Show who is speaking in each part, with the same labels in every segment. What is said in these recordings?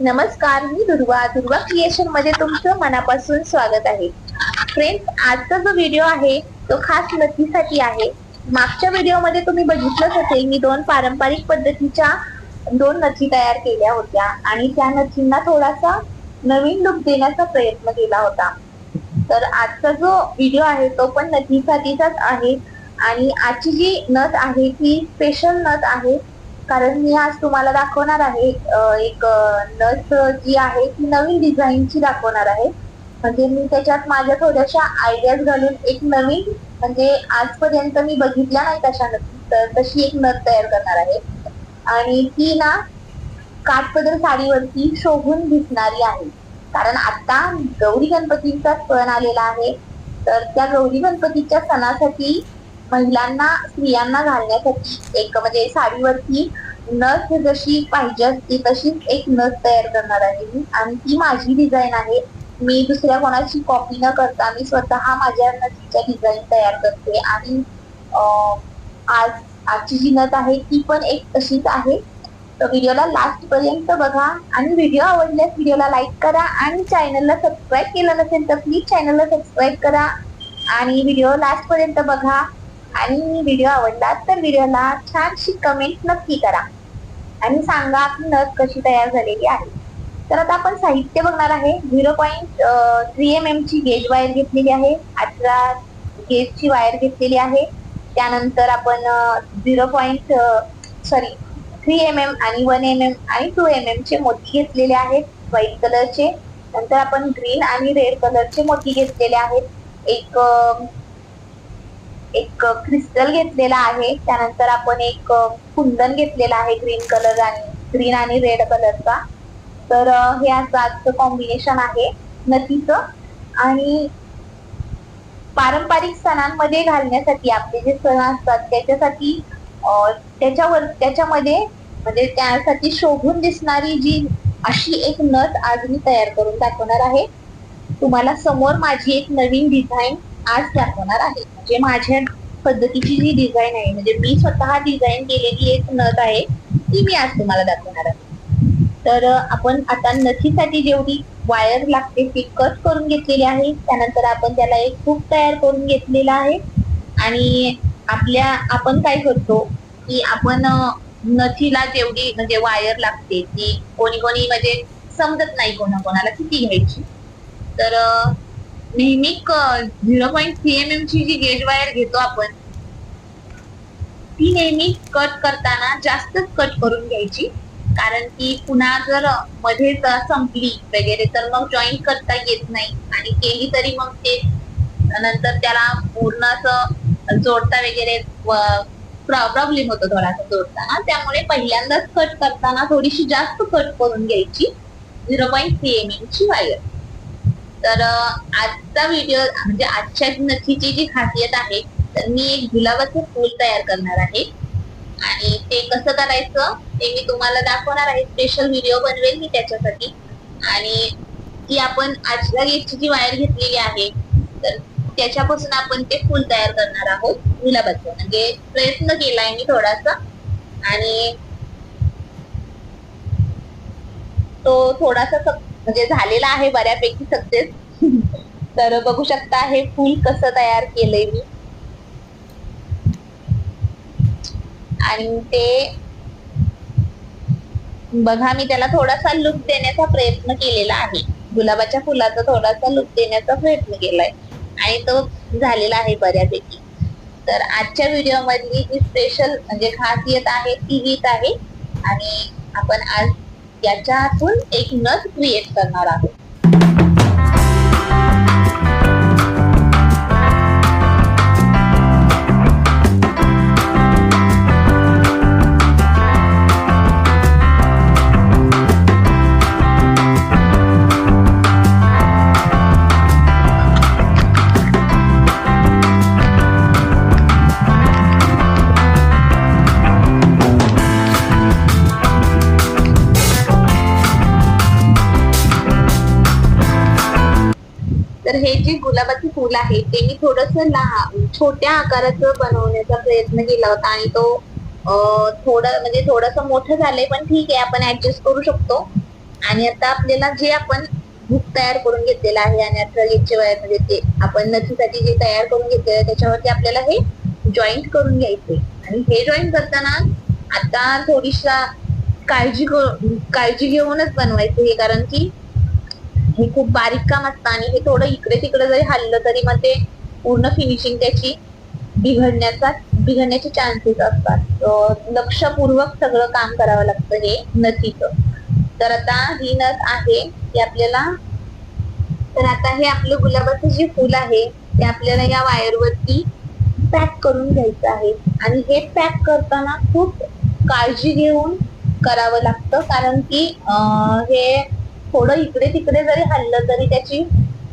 Speaker 1: नमस्कार मी दुर्वा. दुर्वा क्रिएशनमध्ये तुमचं मनापासून स्वागत आहे. फ्रेंड्स आजचा जो व्हिडिओ आहे तो खास नथीसाठी आहे. मागच्या व्हिडिओमध्ये तुम्ही बघितलंच असेल मी दोन पारंपरिक पद्धतीच्या दोन नथी तयार केल्या होत्या आणि त्या नथींना थोडासा नवीन लुक देण्याचा प्रयत्न केला होता. तर आजचा जो व्हिडिओ आहे तो पण नथीसाठीचाच आहे. आणि आजची जी नथ आहे ती स्पेशल नथ आहे. कारण मी आज तुम्हाला दाखवणार आहे एक नथ जी आहे ती नवीन डिझाईनची दाखवणार आहे. म्हणजे मी त्याच्यात माझ्या थोड्याशा आयडियाज घालून एक नवीन म्हणजे आजपर्यंत मी बघितल्या नाही तशा नथी तर तशी एक नथ तयार करणार आहे. आणि ती ना काठपदर साडीवरती शोभून दिसणारी आहे. कारण आता गौरी गणपतीचा सण आलेला आहे. तर त्या गौरी गणपतीच्या सणासाठी महिलांना स्त्रियांना घालण्यासाठी एक म्हणजे साडीवरती नथ जशी पाहिजे असते तशीच एक नथ तयार करणार आहे मी. आणि ती माझी डिझाईन आहे. मी दुसऱ्या कोणाची कॉपी न करता मी स्वतः माझ्या नथीच्या डिझाईन तयार करते. आणि आज आजची जी नथ आहे ती पण एक तशीच आहे. तर व्हिडिओला लास्ट पर्यंत बघा. आणि व्हिडिओ आवडल्यास व्हिडिओला लाईक करा. आणि चॅनलला सबस्क्राईब केलं नसेल तर प्लीज चॅनलला सबस्क्राईब करा. आणि व्हिडिओ लास्ट पर्यंत बघा. आणि व्हिडिओ आवडला तर व्हिडिओला छानशी कमेंट नक्की करा. आणि सांगा आपली नथ कशी तयार झालेली आहे. तर आता आपण साहित्य बघणार आहे. Zero point three M M ची गेज वायर घेतलेली आहे. अठरा गेजची वायर घेतलेली आहे. त्यानंतर आपण zero point sorry three M M आणि वन एम एम आणि टू एम एम चे मोती घेतलेले आहेत. व्हाईट कलरचे. नंतर आपण ग्रीन आणि रेड कलरचे मोती घेतलेले आहेत. एक एक क्रिस्टल घेतलेला आहे. त्यानंतर आपण एक कुंदन घेतलेला आहे ग्रीन कलर आणि ग्रीन आणि रेड कलरचा तर हे असं आजचं कॉम्बिनेशन आहे नथीचं. आणि पारंपरिक सणांमध्ये घालण्यासाठी आपले जे सण असतात त्याच्यासाठी त्याच्यावर त्याच्यामध्ये म्हणजे त्यासाठी शोभून दिसणारी जी अशी एक नथ आज मी तयार करून दाखवणार आहे. तुम्हाला समोर माझी एक नवीन डिझाईन आज दाखवणार आहे. म्हणजे माझ्या पद्धतीची जी डिझाईन आहे म्हणजे मी स्वतः डिझाईन केलेली एक नथ आहे ती मी आज तुम्हाला दाखवणार आहे. तर आपण आता नथीसाठी जेवढी वायर लागते ती कट करून घेतलेली आहे. त्यानंतर आपण त्याला एक खूप तयार करून घेतलेला आहे. आणि आपल्या आपण काय करतो की आपण नथीला जेवढी म्हणजे वायर लागते ती कोणी कोणी म्हणजे समजत नाही कोणा कोणाला किती घ्यायची. तर नेहमी zero point three M M ची जी गेज वायर घेतो आपण ती नेहमी कट करताना जास्तच कट करून घ्यायची. कारण की पुन्हा जर मध्येच संपली वगैरे तर मग जॉईन करता येत नाही. आणि केली तरी मग ते नंतर त्याला पूर्ण असं जोडता वगैरे प्रॉब्लेम होतो थोडासा जोडताना. त्यामुळे पहिल्यांदाच कट करताना थोडीशी जास्त कट करून घ्यायची. Zero point three M M wire wire. तर आजचा व्हिडिओ म्हणजे आजच्या नथीची जी खासियत आहे तर मी एक गुलाबाचं फूल तयार करणार आहे. आणि ते कसं करायचं ते मी तुम्हाला दाखवणार आहे. स्पेशल व्हिडिओ बनवेल मी त्याच्यासाठी. आणि ती आपण आजच्या गेटची जी वायर घेतलेली आहे तर त्याच्यापासून आपण ते फूल तयार करणार आहोत गुलाबाचं. म्हणजे प्रयत्न केलाय मी थोडासा. आणि तो थोडासा म्हणजे झालेला आहे बऱ्यापैकी सक्सेस तर बघू शकता हे फुल कसं तयार केलंय मी. आणि ते बघा मी त्याला थोडासा लुक देण्याचा प्रयत्न केलेला आहे. गुलाबाच्या फुलाचा थोडासा लुक देण्याचा प्रयत्न केलाय. आणि तो झालेला आहे बऱ्यापैकी. तर आजच्या व्हिडिओ मधली जी स्पेशल म्हणजे खासियत आहे ती हीच आहे. आणि आपण आज याच्यातून एक नथ क्रिएट करणार आहोत. जे गुलाबाचे फुल आहे ते मी थोडस लहान छोट्या आकाराचं बनवण्याचा प्रयत्न केला होता आणि तो थोडं म्हणजे थोडस मोठं झालंय पण ठीक आहे आपण ऍडजस्ट करू शकतो. आणि आता आपल्याला जे आपण बुक तयार करून घेतलेलं आहे आणि आता याचे म्हणजे ते आपण नथीसाठी जे तयार करून घेतलेलं आहे त्याच्यावरती आपल्याला हे जॉईंट करून घ्यायचे आणि हे जॉईंट करताना आता थोडीशा काळजी काळजी घेऊनच बनवायचं हे कारण की हे खूप बारीक काम असतं आणि हे थोडं इकडे तिकडे जरी हल्लं तरी मग ते पूर्ण फिनिशिंग त्याची बिघडण्याचा बिघडण्याचे चान्सेस असतात. लक्षपूर्वक सगळं काम करावं लागतं हे नथीचं तर आता ही नथ आहे ती आपल्याला तर आता हे आपलं गुलाबाचं जे फुल आहे ते आपल्याला या वायरवरती पॅक करून घ्यायचं आहे. आणि हे पॅक करताना खूप काळजी घेऊन करावं लागतं. कारण की हे थोडं इकडे तिकडे जरी हल्लं तरी त्याची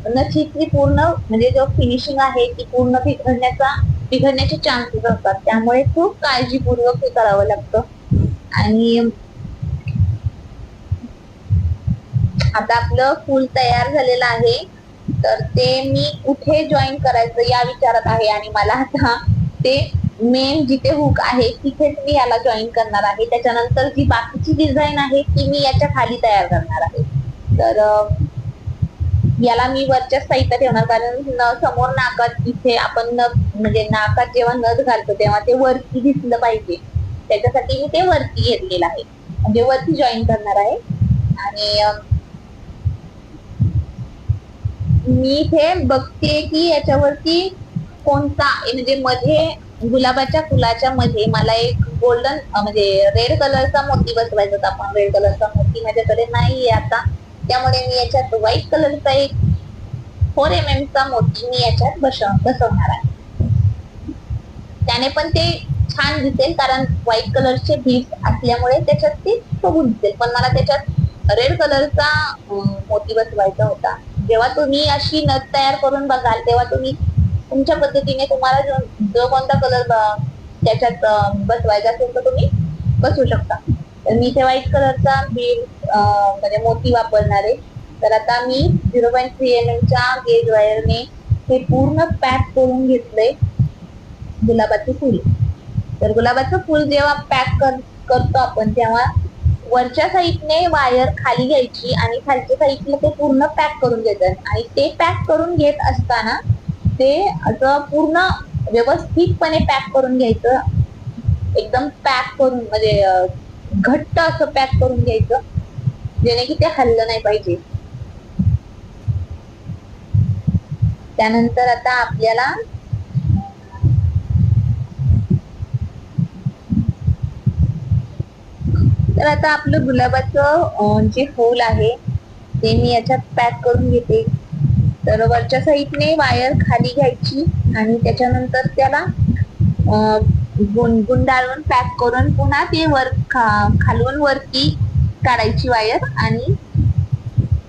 Speaker 1: नथीतली पूर्ण म्हणजे जो फिनिशिंग आहे ती पूर्ण बिघडण्याचा बिघडण्याचे चान्सेस असतात त्यामुळे खूप काळजीपूर्वक हे करावं लागतं. आणि आता आपलं फूल तयार झालेलं आहे. तर ते मी कुठे जॉईन करायचं या विचारात आहे. आणि मला आता ते मेन जिथे हुक आहे तिथेच मी याला जॉईन करणार आहे. त्याच्यानंतर जी बाकीची डिझाईन आहे ती मी याच्या खाली तयार करणार आहे. तर याला मी वरच्या साईडला ठेवणार कारण समोर नाकात इथे आपण म्हणजे नाकात जेव्हा नथ घालतो तेव्हा ते वरती दिसलं पाहिजे. त्याच्यासाठी मी ते वरती घेतलेलं आहे. म्हणजे वरती जॉईन करणार आहे. आणि मी इथे बघते की याच्यावरती कोणता म्हणजे मध्ये गुलाबाच्या फुलाच्या मध्ये मला एक गोल्डन म्हणजे रेड कलरचा मोती बसवायचा होता. आपण रेड कलरचा मोती माझ्याकडे नाहीये आता. त्यामुळे मी याच्यात व्हाईट कलरचा एक फोर एम एम चा मोती मी याच्यात बसवणार आहे. त्याने पण ते छान दिसेल कारण व्हाईट कलरचे बीट असल्यामुळे त्याच्यात ते बघून दिसेल. पण मला त्याच्यात रेड कलरचा मोती बसवायचा होता. जेव्हा तुम्ही अशी नथ तयार करून बघाल तेव्हा तुम्ही तुमच्या पद्धतीने तुम्हाला जो जो कोणता कलर त्याच्यात बसवायचा असेल तर तुम्ही बसवू शकता. तर मी ते व्हाईट कलरचा बीड म्हणजे मोती वापरणार. आहे तर आता मी झिरो पॉईंट थ्री एम एमच्या गेज वायरने हे पूर्ण पॅक करून घेतले गुलाबाचे फुल. तर गुलाबाचं फुल जेव्हा पॅक करतो आपण तेव्हा वरच्या साईडने वायर खाली घ्यायची आणि खालच्या साईडला ते पूर्ण पॅक करून घेतात. आणि ते पॅक करून घेत असताना ते असं पूर्ण व्यवस्थितपणे पॅक करून घ्यायचं. एकदम पॅक करून म्हणजे घट्ट असं पॅक करून घ्यायचं. जेणे की ते हल्लं नाही पाहिजे. त्यानंतर आता आपल्याला तर आता आपलं गुलाबाचं जे फूल आहे ते मी याच्यात पॅक करून घेते. तर वरच्या साईडने वायर खाली घ्यायची आणि त्याच्यानंतर त्याला गुंडाळून पॅक करून पुन्हा ते वर खालून वरती काढायची वायर आणि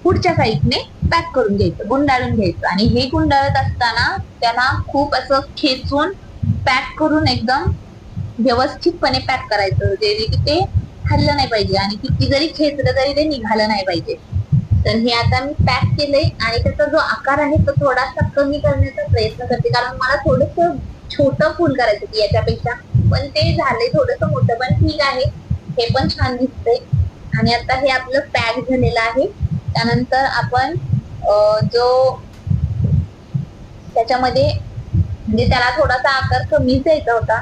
Speaker 1: पुढच्या साईडने पॅक करून घ्यायचं गुंडाळून घ्यायचं. आणि हे गुंडाळत असताना त्याला खूप असं खेचून पॅक करून एकदम व्यवस्थितपणे पॅक करायचं जे की ते हल्लं नाही पाहिजे. आणि किती जरी खेचलं तरी ते निघालं नाही पाहिजे. तर हे आता मी पॅक केलंय आणि त्याचा जो आकार आहे तो थोडासा कमी करण्याचा प्रयत्न करते. कारण मला थोडस छोट फूल करायचं याच्यापेक्षा. पण ते झालंय थोडस मोठं पण ठीक आहे. हे पण छान दिसतंय. आणि आता हे आपलं पॅक झालेलं आहे. त्यानंतर आपण जो त्याच्यामध्ये म्हणजे त्याला थोडासा आकार कमी द्यायचा होता.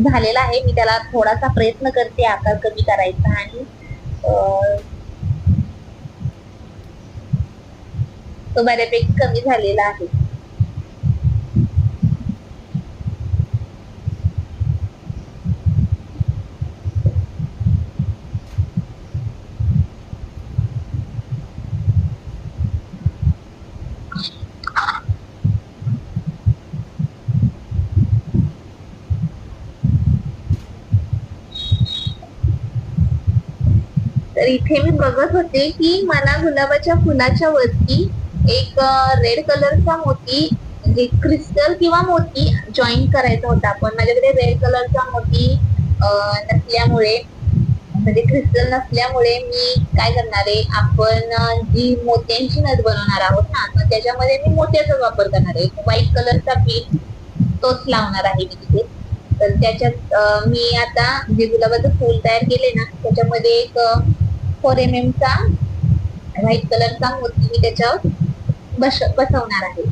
Speaker 1: झालेला आहे. मी त्याला थोडासा प्रयत्न करते आकार कमी करायचा आणि तो बऱ्यापैकी कमी झालेला आहे. इथे मी बघत होते की मला गुलाबाच्या फुलाच्या वरती एक रेड कलरचा मोती म्हणजे क्रिस्टल किंवा मोती जॉईन करायचा होता पण माझ्याकडे रेड कलरचा मोती नसल्यामुळे म्हणजे क्रिस्टल नसल्यामुळे मी काय करणार आहे? आपण जी मोत्यांची नद बनवणार आहोत ना तर त्याच्यामध्ये मी मोत्याचा वापर करणार आहे. व्हाईट कलरचा पीठ तोच लावणार आहे मी तिथे. तर त्याच्यात मी आता जे गुलाबाचं फूल तयार केले ना त्याच्यामध्ये एक फोर एम एमचा व्हाईट कलरचा मोती मी त्याच्यावर बस बसवणार आहे.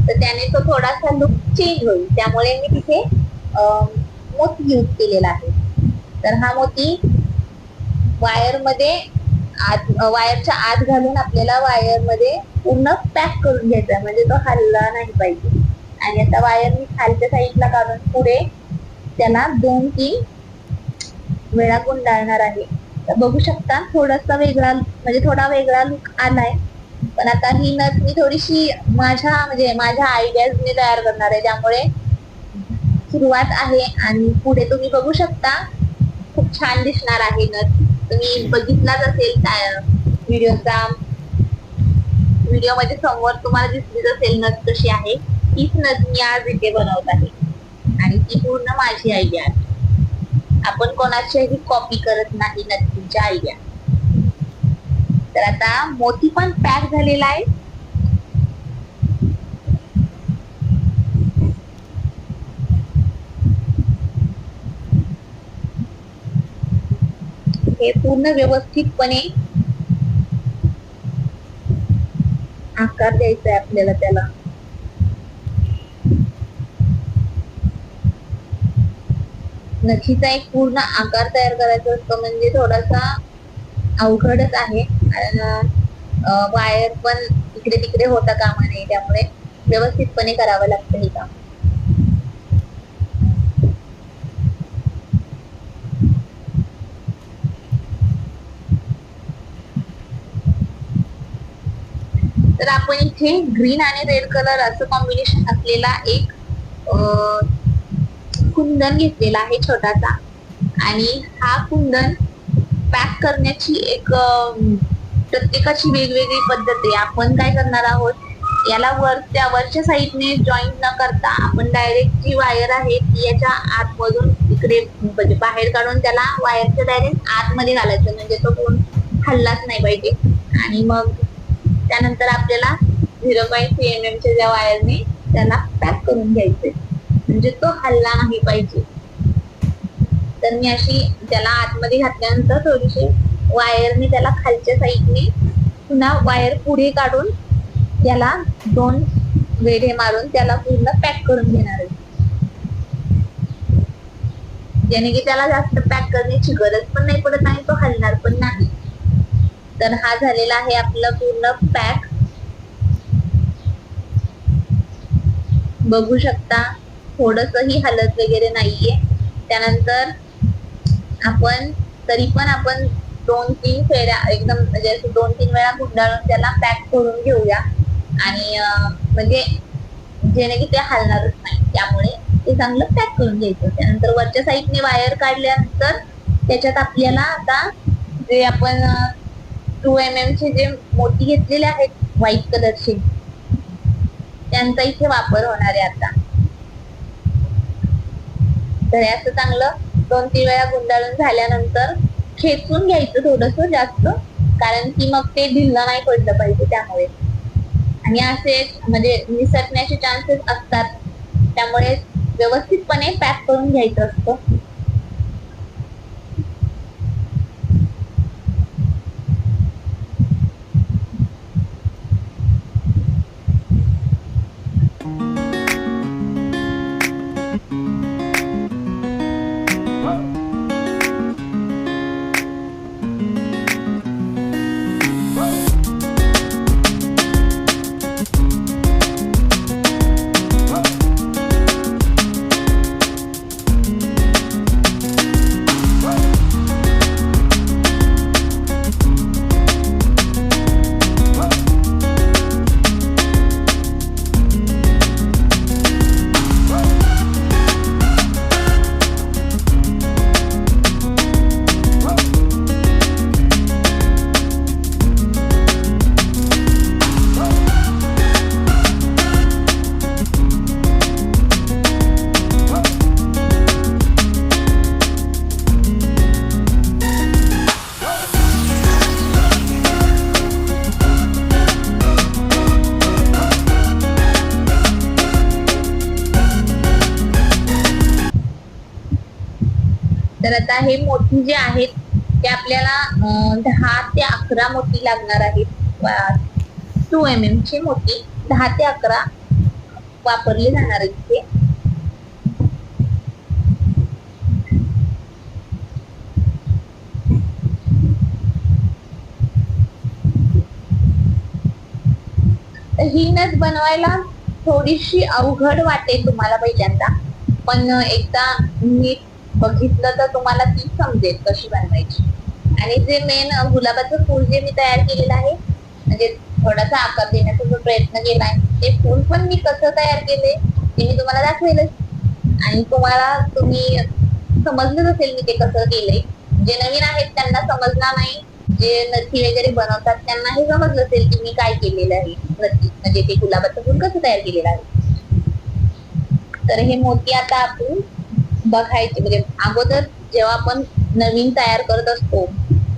Speaker 1: तर त्याने तो थोडासा लुक चेंज होईल. त्यामुळे मी तिथे मोती यूज केलेला आहे. तर हा मोती वायरमध्ये आत वायरच्या आत घालून आपल्याला वायरमध्ये पूर्ण पॅक करून घ्यायचा आहे. म्हणजे तो हल्ला नाही पाहिजे. आणि आता वायर मी खालच्या साईडला काढून पुढे त्याला दोन तीन वेळा गुंडाळणार आहे. बघू शकता थोडासा वेगळा म्हणजे थोडा वेगळा लुक आलाय. पण आता ही नथ मी थोडीशी माझ्या म्हणजे माझ्या आयडियाजने तयार करणार आहे. त्यामुळे सुरुवात आहे आणि पुढे तुम्ही बघू शकता खूप छान दिसणार आहे नथ तुम्ही बघितलाच असेल व्हिडिओचा व्हिडिओमध्ये समोर तुम्हाला दिसलीच असेल नथ कशी आहे. हीच नथ मी आज इथे बनवत आहे. आणि ती पूर्ण माझी आयडिया आहे. आपण कोणाच्याही कॉपी करत नाही नक्कीच्या आयडिया तर आता मोती पण पॅक झालेला आहे. हे पूर्ण व्यवस्थितपणे आकार द्यायचा आहे आपल्याला त्याला. नथीचा एक पूर्ण आकार तयार करायचा असतो. म्हणजे थोडासा अवघडच आहे. कारण वायर पण इकडे तिकडे होता कामा नये. त्यामुळे व्यवस्थितपणे करावं लागतं हे काम. तर आपण इथे ग्रीन आणि रेड कलर असं कॉम्बिनेशन असलेला एक कुंदन घेतलेला आहे छोटासा. आणि हा कुंदन पॅक करण्याची एक प्रत्येकाची वेगवेगळी पद्धत आहे. आपण काय करणार आहोत? याला वर त्या वरच्या साईडने जॉईंट न करता आपण डायरेक्ट जी वायर आहे ती याच्या आतमधून इकडे म्हणजे बाहेर काढून त्याला वायरच्या डायरेक्ट आतमध्ये घालायचं. म्हणजे तो कोण हल्लाच नाही पाहिजे. आणि मग त्यानंतर आपल्याला झिरो पॉईंट थ्री एम एमच्या ज्या वायरने त्याला पॅक करून घ्यायचे म्हणजे तो हल्ला नाही पाहिजे. तर मी अशी त्याला आतमध्ये घातल्यानंतर थोडीशी वायरने त्याला खालच्या साईडने पुन्हा वायर पुढे काढून त्याला दोन वेढे मारून त्याला पूर्ण पॅक करून घेणार आहे. ज्याने की त्याला जास्त पॅक करण्याची गरज पण नाही पडत आणि तो हलणार पण नाही. तर हा झालेला आहे आपलं पूर्ण पॅक बघू शकता थोडस हलत वगैरे नाहीये. त्यानंतर आपण तरी पण आपण दोन तीन फेऱ्या एकदम म्हणजे दोन तीन वेळा गुंडाळून त्याला पॅक करून घेऊया. आणि म्हणजे जेणे की ते हलणारच नाही. त्यामुळे ते चांगलं पॅक करून घ्यायचं. त्यानंतर वरच्या साईडने वायर काढल्यानंतर त्याच्यात आपल्याला आता जे आपण टू एम एम चे जे मोती घेतलेले आहेत व्हाईट कलरचे त्यांचा इथे वापर होणार आहे आता. तर असं चांगलं दोन तीन वेळा गुंडाळून झाल्यानंतर खेचून घ्यायचं थोडस जास्त कारण की मग ते ढिल्लं नाही पडलं पाहिजे त्यामुळे. आणि असे म्हणजे निसटण्याचे चान्सेस असतात. त्यामुळे व्यवस्थितपणे पॅक करून घ्यायचं असतं. तर आता हे मोती जे आहेत ते आपल्याला दहा ते अकरा मोती लागणार आहेत. टू एम एम ची मोती. दहा ते अकरा वापरले जाणार आहेत ते. ही नथ बनवायला थोडीशी अवघड वाटेल तुम्हाला पहिल्यांदा. पण एकदा नीट बघितलं तर तुम्हाला ती समजेल कशी बनवायची. आणि जे मेन गुलाबाचं फूल जे मी तयार केलेलं आहे म्हणजे थोडासा आकार देण्याचा जो प्रयत्न केलाय ते फूल पण मी कसं तयार केले ते मी तुम्हाला दाखवेलच. आणि तुम्हाला तुम्ही समजलंच असेल मी ते कसं केलंय. जे नवीन आहेत त्यांना समजणार नाही जे नथी वगैरे बनवतात त्यांना हे समजलं असेल की मी काय केलेलं आहे नथी म्हणजे ते गुलाबाचं फूल कसं तयार केलेलं आहे. तर हे मोती आता आपण बघायचे. म्हणजे अगोदर जेव्हा आपण नवीन तयार करत असतो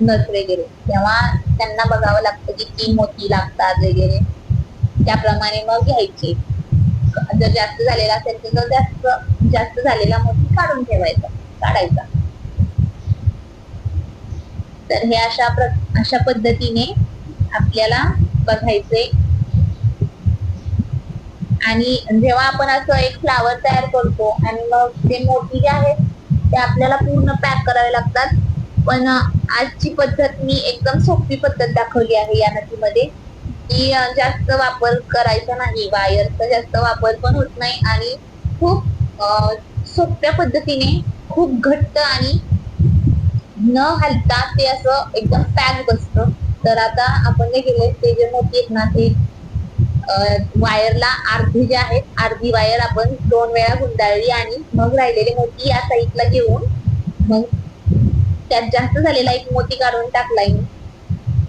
Speaker 1: नथ वगैरे तेव्हा त्यांना बघावं लागतं की तीन मोती लागतात वगैरे. त्याप्रमाणे मग घ्यायचे. जर जास्त झालेला असेल तर जास्त जास्त झालेला मोती काढून ठेवायचा काढायचा. तर हे अशा प्र अशा पद्धतीने आपल्याला बघायचे आणि जेव्हा आपण असं एक फ्लावर तयार करतो आणि मग ते मोठी जे आहेत ते आपल्याला पूर्ण पॅक करावे लागतात. पण आजची पद्धत मी एकदम सोपी पद्धत दाखवली आहे या नदीमध्ये. की जास्त वापर करायचा नाही. वायरचा जास्त वापर पण होत नाही आणि खूप सोप्या पद्धतीने खूप घट्ट आणि न हलता ते असं एकदम पॅक बसतं. तर आता आपण जे गेले ते जे मोती आहेत ना ते वायरला अर्धी जे आहेत अर्धी वायर आपण दोन वेळा गुंडाळली आणि मग राहिलेली मोती या साईडला घेऊन मग त्यात जास्त झालेला एक मोती काढून टाकलाय मी.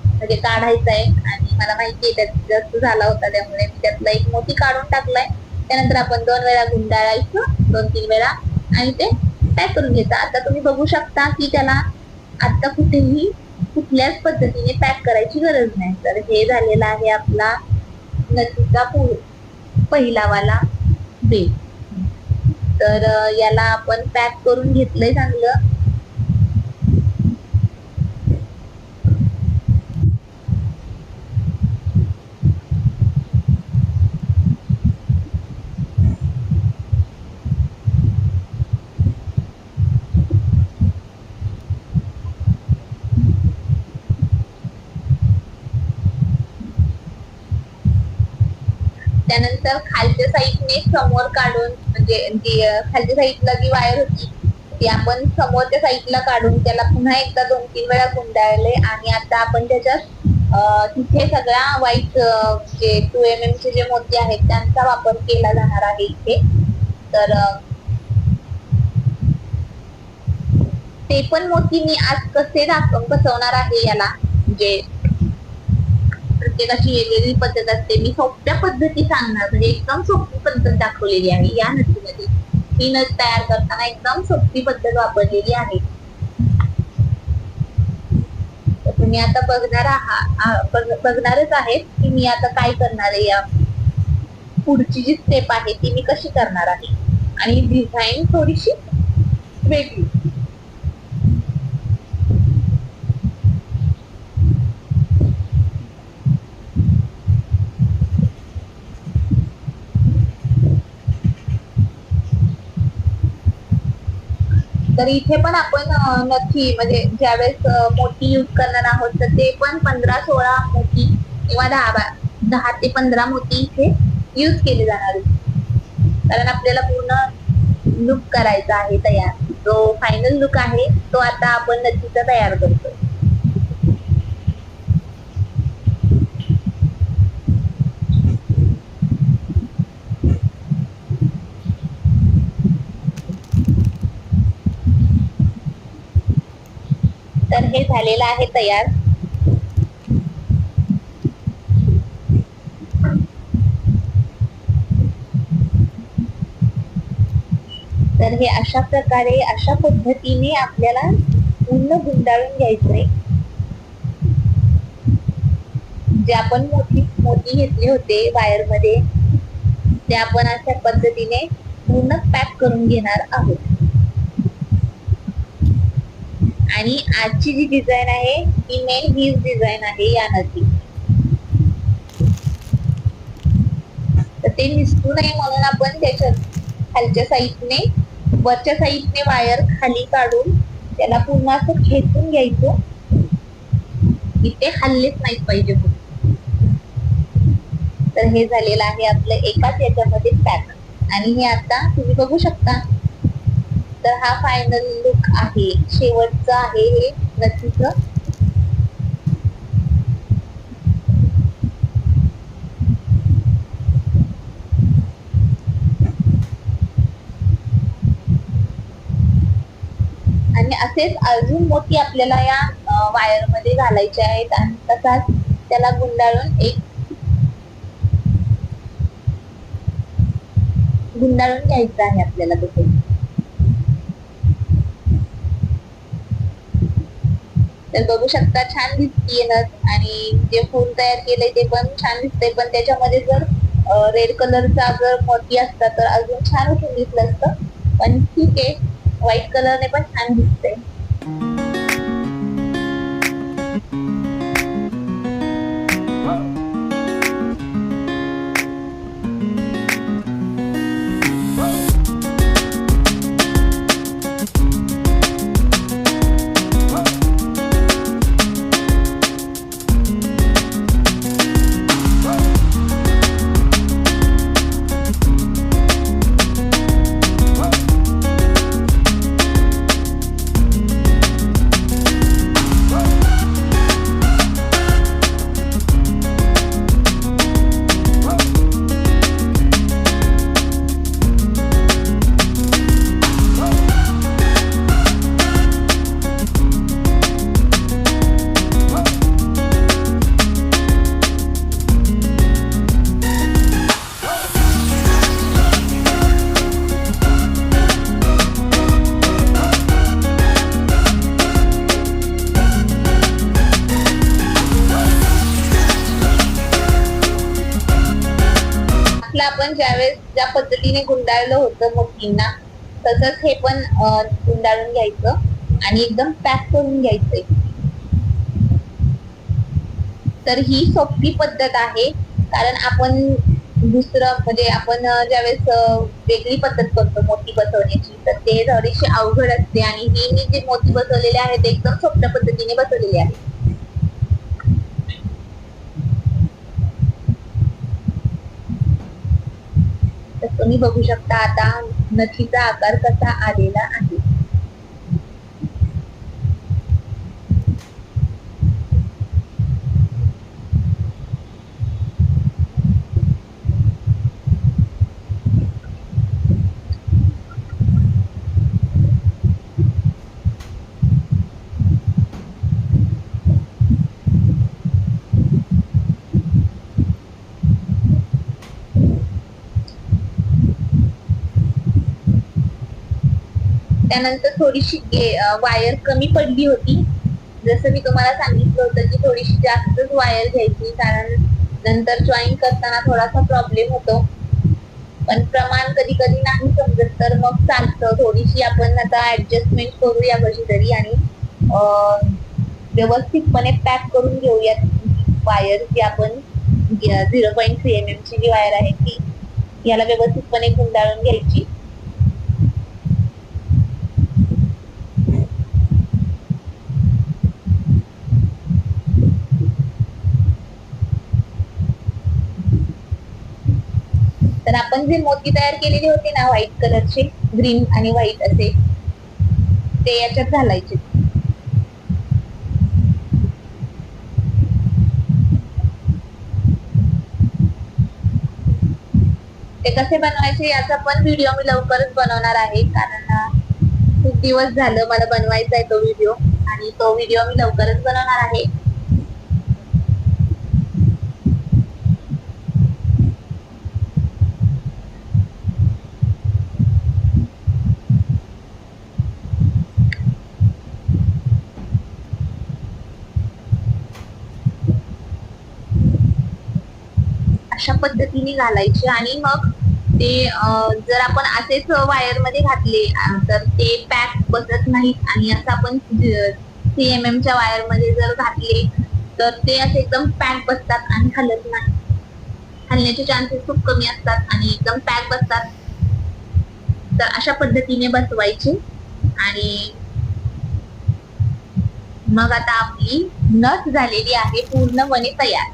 Speaker 1: म्हणजे काढायचा आहे आणि मला माहिती आहे त्यात जास्त झाला होता त्यामुळे मी त्यातला एक मोती काढून टाकलाय. त्यानंतर आपण दोन वेळा गुंडाळायचं दोन तीन वेळा आणि ते पॅक करून घ्यायचं. आता तुम्ही बघू शकता की त्याला आता कुठेही कुठल्याच पद्धतीने पॅक करायची गरज नाही. तर हे झालेलं आहे आपला नदीचा पूर पहिलावाला बी तर याला आपण पॅक करून घेतलंय चांगलं. तर खालच्या साईडने समोर काढून म्हणजे खालच्या साईडला जी वायर होती ती आपण समोरच्या साईडला काढून त्याला पुन्हा एकदा दोन तीन वेळा गुंडाळले आणि आता आपण त्याच्यात तिथे सगळ्या वाईट जे टू एम एम चे जे मोती आहेत त्यांचा वापर केला जाणार आहे इथे. तर ते पण मोती मी आज कसे दाखव बसवणार आहे याला. म्हणजे प्रत्येकाची वेगवेगळी पद्धत असते. मी सोप्या पद्धती सांगणार. म्हणजे एकदम सोपी पद्धत दाखवलेली आहे या नदीमध्ये. ही नद तयार करताना एकदम सोपी पद्धत वापरलेली आहे. तुम्ही आता बघणार आहात बघणारच आहेत की मी आता काय करणार आहे या पुढची जी स्टेप आहे ती मी कशी करणार आहे. आणि डिझाईन थोडीशी वेगळी. तर इथे पण आपण नक्की म्हणजे ज्यावेळेस मोठी युज करणार आहोत तर ते पण पंधरा सोळा मोती किंवा दहा दहा ते पंधरा मोती इथे यूज केले जाणार कारण आपल्याला पूर्ण लुक करायचा आहे तयार. जो फायनल लुक आहे तो आता आपण नक्कीचा तयार करतो तर हे झालेलं आहे तयार. तर हे अशा प्रकारे अशा पद्धतीने आपल्याला पूर्ण गुंडाळून घ्यायचंय. जे आपण मोठी मोती घेतले होते वायरमध्ये ते आपण अशा पद्धतीने पूर्ण पॅक करून घेणार आहोत. आणि आजची जी डिझाईन आहे ती मेन हीच डिझाईन आहे या नदी. तर ते निसटू नये म्हणून आपण त्याच्यात खालच्या साईडने वरच्या साईडने वायर खाली काढून त्याला पुन्हा असं खेचून घ्यायचं. इथे हल्लेच नाही पाहिजे तर हे झालेलं आहे आपलं एकाच याच्यामध्ये पॅटर्न आणि हे आता तुम्ही बघू शकता. तर हा फायनल लुक आहे. शेवटचं आहे हे नक्कीच आणि असेच अजून मोठी आपल्याला या वायरमध्ये घालायचे आहेत आणि तसाच त्याला गुंडाळून एक गुंडाळून घ्यायचं आहे आपल्याला तसे तर बघू शकता छान दिसतीये नथ आणि जे फूल तयार केलंय ते पण छान दिसतंय. पण त्याच्यामध्ये जर रेड कलरचा जर मोती असता तर अजून छान उठून दिसलं असतं. पण ठीक आहे. व्हाईट कलरने पण छान दिसतंय. आपण ज्यावेळेस ज्या पद्धतीने गुंडाळलं होतं मोतींना तसंच हे पण गुंडाळून घ्यायचं आणि एकदम पॅक करून घ्यायचंय तर ही सोपी पद्धत आहे. कारण आपण दुसरं म्हणजे आपण ज्यावेळेस वेगळी पद्धत करतो मोती बसवण्याची तर ते थोडीशी अवघड असते आणि ही मी जे मोती बसवलेले आहेत ते एकदम सोप्या पद्धतीने बसवलेले आहेत. तर तुम्ही बघू शकता आता नथीचा आकार कसा आलेला आहे. त्यानंतर थोडीशी वायर कमी पडली होती. जसं मी तुम्हाला सांगितलं होतं की थोडीशी जास्तच वायर घ्यायची कारण नंतर जॉईन करताना थोडासा प्रॉब्लेम होतो. पण प्रमाण कधी कधी नाही समजत तर मग चालतं. थोडीशी आपण आता ऍडजस्टमेंट करूया कशी तरी आणि व्यवस्थितपणे पॅक करून घेऊयात वायर जी आपण zero point three M M ची जी वायर आहे ती. याला व्यवस्थितपणे गुंडाळून घ्यायची तर आपण जे मोती तयार केलेले होते ना व्हाईट कलरचे ग्रीन आणि व्हाईट असे ते याच्यात घालायचे. ते कसे बनवायचे याचा पण व्हिडिओ मी लवकरच बनवणार आहे कारण खूप दिवस झालं मला बनवायचा आहे तो व्हिडिओ आणि तो व्हिडिओ मी लवकरच बनवणार आहे. अशा पद्धतीने घालायचे आणि मग ते जर आपण असेच वायरमध्ये घातले तर ते पॅक बसत नाहीत आणि असं आपण सीएमएम च्या वायरमध्ये जर घातले तर ते असे एकदम पॅक बसतात आणि हलत नाही. हलण्याचे चान्सेस खूप कमी असतात आणि एकदम पॅक बसतात. तर अशा पद्धतीने बसवायचे आणि मग आता आपली नथ झालेली आहे पूर्णपणे तयार.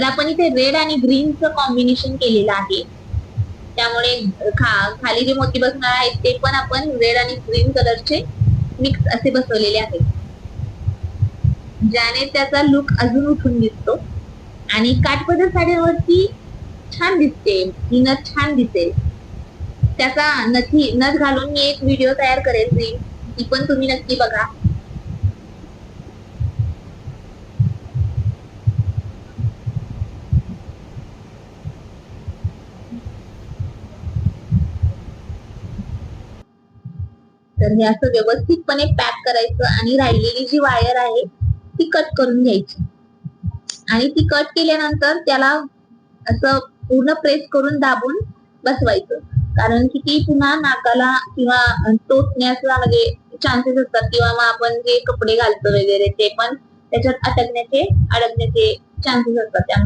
Speaker 1: तर आपण इथे रेड आणि ग्रीनचं कॉम्बिनेशन केलेलं आहे. त्यामुळे खा खाली जे मोती बसणार आहेत ते पण आपण रेड आणि ग्रीन कलरचे मिक्स असे बसवलेले आहेत. ज्याने त्याचा लुक अजून उठून दिसतो. आणि काठपदर साडीवरती छान दिसते. ही नथ छान दिसेल. त्याचा नथी नथ घालून मी एक व्हिडिओ तयार करेल ती ती पण तुम्ही नक्की बघा. तर हे असं व्यवस्थितपणे पॅक करायचं आणि राहिलेली जी वायर आहे ती कट करून घ्यायची. आणि ती कट केल्यानंतर त्याला असं पूर्ण प्रेस करून दाबून बसवायचं. कारण की ती पुन्हा नाकाला किंवा टोचण्याचा म्हणजे चान्सेस असतात किंवा मग आपण जे कपडे घालतो वगैरे ते पण त्याच्यात अटकण्याचे अडकण्याचे चान्सेस असतात. त्यामुळे